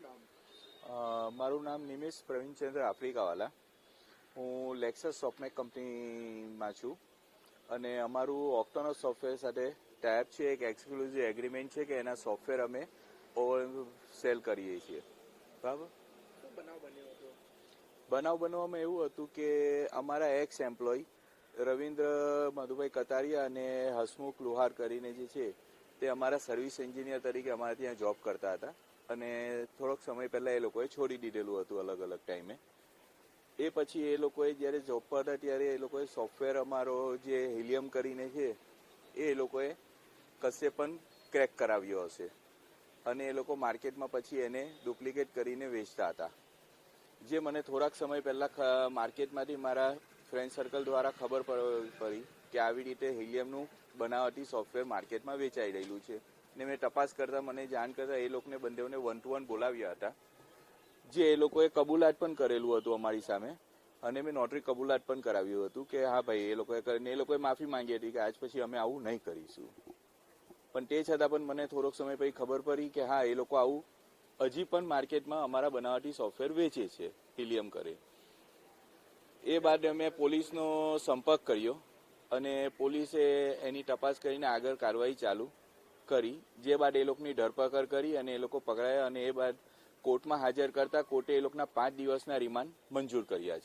તમારું નામ મારું નામ નિમેશ પ્રવીણચંદ્ર આફ્રિકાવાલા. હું લેક્સસ સોફ્ટમેક કંપનીમાં છું. અને અમારું ઓક્ટોનો સોફ્ટવેર સાથે ટાઈપ છે એક એક્સક્લુઝિવ એગ્રીમેન્ટ છે કે એના સોફ્ટવેર અમે ઓવર સેલ કરીએ છીએ. બરાબર? બનાવ બનવામાં એવું હતું કે અમારા એક્સ એમ્પ્લોય રવિન્દ્ર મધુભાઈ કતારિયા અને હસમુખ લુહાર કરીને જે છે તે અમારા સર્વિસ એન્જિનિયર તરીકે અમારા ત્યાં જોબ કરતા હતા. અને થોડોક સમય પહેલા એ લોકોએ છોડી દીધેલું હતું અલગ અલગ ટાઈમે. એ પછી એ લોકોએ જ્યારે જોબ પર હતા ત્યારે એ લોકોએ સોફ્ટવેર અમારો જે હિલિયમ કરીને છે, એ લોકોએ કશે પણ ક્રેક કરાવ્યો હશે. અને એ લોકો માર્કેટમાં પછી એને ડુપ્લિકેટ કરીને વેચતા હતા. જે મને થોડાક સમય પહેલા માર્કેટમાંથી મારા ફ્રેન્ડ સર્કલ દ્વારા ખબર પડી. કે આવી રીતે હિલિયમનું બનાવટી સોફ્ટવેર માર્કેટમાં વેચાઈ રહેલું છે. ને મેં તપાસ કરતા મને જાણ કરતા એ લોકોને બંનેઓને વન ટુ વન બોલાવ્યા હતા. જે એ લોકોએ કબૂલાત પણ કરેલું હતું અમારી સામે. અને મેં નોટરી કબૂલાત પણ કરાવ્યું હતું કે હા ભાઈ, એ લોકોએ એ લોકોએ માફી માંગી હતી કે આજ પછી અમે આવું નહીં કરીશું. પણ તે છતાં પણ મને થોડોક સમય પછી ખબર પડી કે હા, એ લોકો આવું હજી પણ માર્કેટમાં અમારા બનાવટી સોફ્ટવેર વેચે છે, હિલિયમ કરે. એ બાદ અમે પોલીસનો સંપર્ક કર્યો. અને પોલીસે એની તપાસ કરીને આગળ કાર્યવાહી ચાલુ કરી. જે બાદ એ લોકોની ધરપકડ કરી અને એ લોકો પકડાયા અને એ બાદ કોર્ટમાં હાજર કરતા કોર્ટે એ લોકોના પાંચ દિવસના રિમાન્ડ મંજૂર કર્યા છે.